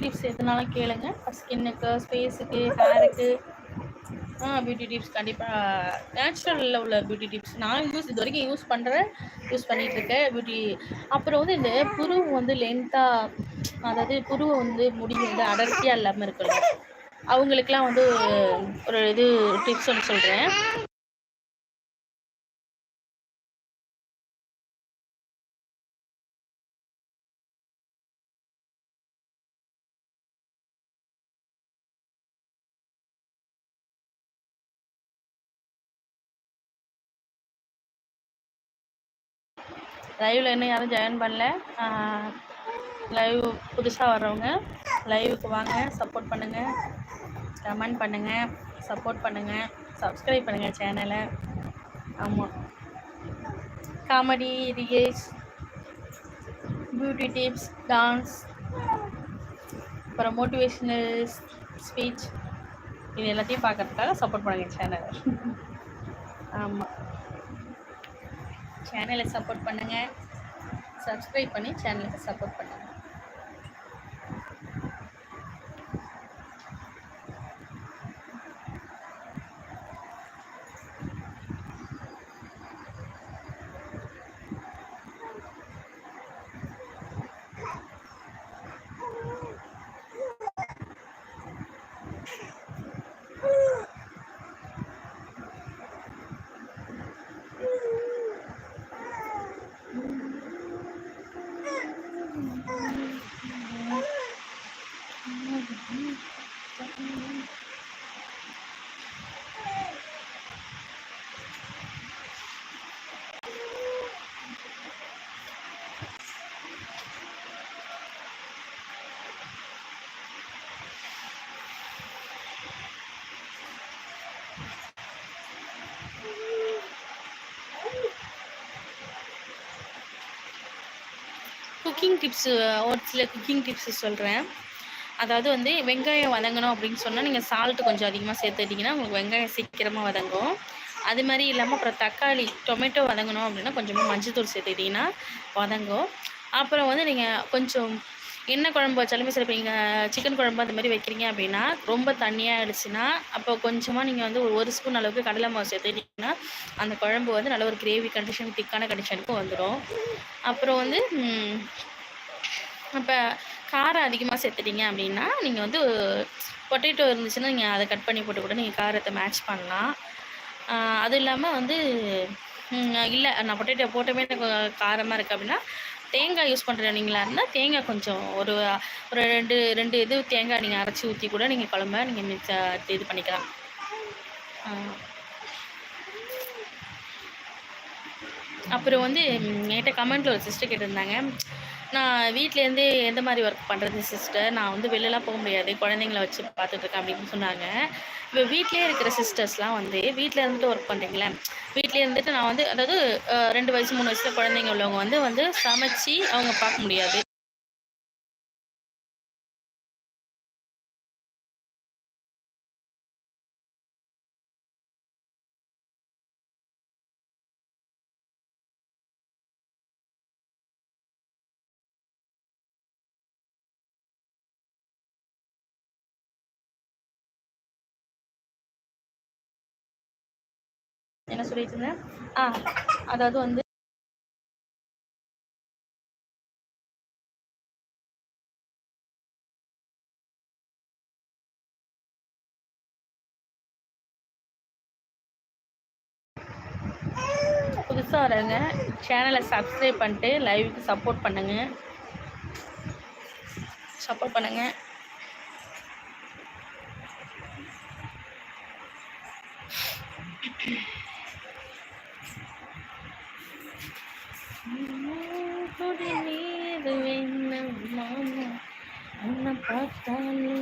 Tips எதுனாலும் கேளுங்க. ஸ்கின்னுக்கு ஸ்பேஸுக்கு ஹேருக்கு ஆ பியூட்டி டிப்ஸ் கண்டிப்பாக நேச்சுரலில் உள்ள பியூட்டி டிப்ஸ் நான் யூஸ் இது வரைக்கும் யூஸ் பண்ணுறேன் யூஸ் பண்ணிகிட்ருக்கேன் பியூட்டி அப்புறம் வந்து இந்த புரு வந்து லென்த்தாக அதாவது புருவை வந்து முடி வந்து அடர்த்தியாக இல்லாமல் இருக்குல்ல அவங்களுக்குலாம் வந்து ஒரு இது டிப்ஸ் ஒன்று சொல்கிறேன் லைவில் இன்னும் யாரும் ஜாயின் பண்ணல. லைவ் புதுசாக வர்றவங்க லைவுக்கு வாங்க சப்போர்ட் பண்ணுங்கள் கமெண்ட் பண்ணுங்கள் சப்போர்ட் பண்ணுங்கள் சப்ஸ்கிரைப் பண்ணுங்கள் சேனலை ஆமாம் comedy reels beauty tips dance அப்புறம் மோட்டிவேஷ்னல் ஸ்பீச் இது எல்லாத்தையும் பார்க்குறதுக்காக சப்போர்ட் பண்ணுங்கள் சேனலை ஆமாம் சேனலை சப்போர்ட் பண்ணுங்கள் சப்ஸ்கிரைப் பண்ணி சேனலுக்கு சப்போர்ட் பண்ணுங்கள் Thank you. குக்கிங் டிப்ஸு ஒரு சில குக்கிங் டிப்ஸு சொல்கிறேன் அதாவது வந்து வெங்காயம் வதங்கணும் அப்படின்னு சொன்னால் நீங்கள் சால்ட்டு கொஞ்சம் அதிகமாக சேர்த்துட்டிங்கன்னா உங்களுக்கு வெங்காயம் சீக்கிரமாக வதங்கும். அது மாதிரி இல்லாமல் அப்புறம் தக்காளி டொமேட்டோ வதங்கணும் அப்படின்னா கொஞ்சமாக மஞ்சத்தூள் சேர்த்துக்கிட்டிங்கன்னா வதங்கும். அப்புறம் வந்து நீங்கள் கொஞ்சம் என்ன குழம்பு வச்சாலுமே சரி இப்போ நீங்கள் சிக்கன் குழம்பு அந்த மாதிரி வைக்கிறீங்க அப்படின்னா ரொம்ப தண்ணியாக ஆகிடுச்சுன்னா அப்போ கொஞ்சமாக நீங்கள் வந்து ஒரு ஒரு ஸ்பூன் அளவுக்கு கடலை மாவு சேர்த்துட்டிங்கன்னா அந்த குழம்பு வந்து நல்ல ஒரு கிரேவி கண்டிஷன் திக்கான கண்டிஷனுக்கு வந்துடும் அப்புறம் வந்து இப்போ காரம் அதிகமாக சேர்த்துட்டிங்க அப்படின்னா நீங்கள் வந்து பொட்டேட்டோ இருந்துச்சுன்னா நீங்கள் அதை கட் பண்ணி போட்டு கூட நீங்கள் காரத்தை மேட்ச் பண்ணலாம். அது இல்லாமல் வந்து இல்லை நான் பொட்டேட்டோ போட்டமே எனக்கு காரமாக இருக்குது அப்படின்னா தேங்காய் யூஸ் பண்ணுறீங்களா இருந்தால் தேங்காய் கொஞ்சம் ஒரு ஒரு ரெண்டு ரெண்டு இது தேங்காய் நீங்கள் அரைச்சி ஊற்றி கூட நீங்கள் குழம்ப நீங்கள் மிச்ச இது பண்ணிக்கலாம். அப்புறம் வந்து என்கிட்ட கமெண்ட்டில் ஒரு சிஸ்டர் கேட்டிருந்தாங்க. நான் வீட்டிலேருந்தே எந்த மாதிரி ஒர்க் பண்ணுறது சிஸ்டர் நான் வந்து வெளிலலாம் போக முடியாது குழந்தைங்கள வச்சு பார்த்துட்ருக்கேன் அப்படின்னு சொன்னாங்க. இப்போ வீட்டிலே இருக்கிற சிஸ்டர்ஸ்லாம் வந்து வீட்டில் இருந்துட்டு ஒர்க் பண்ணுறீங்களே வீட்டிலே இருந்துட்டு நான் வந்து அதாவது ரெண்டு வயசு மூணு வயசில் குழந்தைங்க உள்ளவங்க வந்து வந்து சமைச்சு அவங்க பார்க்க முடியாது. என்ன சொல்லிட்டு இருந்தேன்? ஆ அதாவது வந்து புதுசாக வரங்க சேனலை சப்ஸ்கிரைப் பண்ணிட்டு லைவுக்கு சப்போர்ட் பண்ணுங்கள் சப்போர்ட் பண்ணுங்கள் நீது வேணும் மாமா உன்னை பார்த்தாலே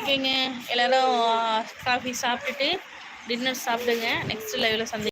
ஓகேங்க. எல்லோரும் காஃபி சாப்பிட்டுட்டு டின்னர் சாப்பிடுங்க. நெக்ஸ்ட் லைவில் சந்தி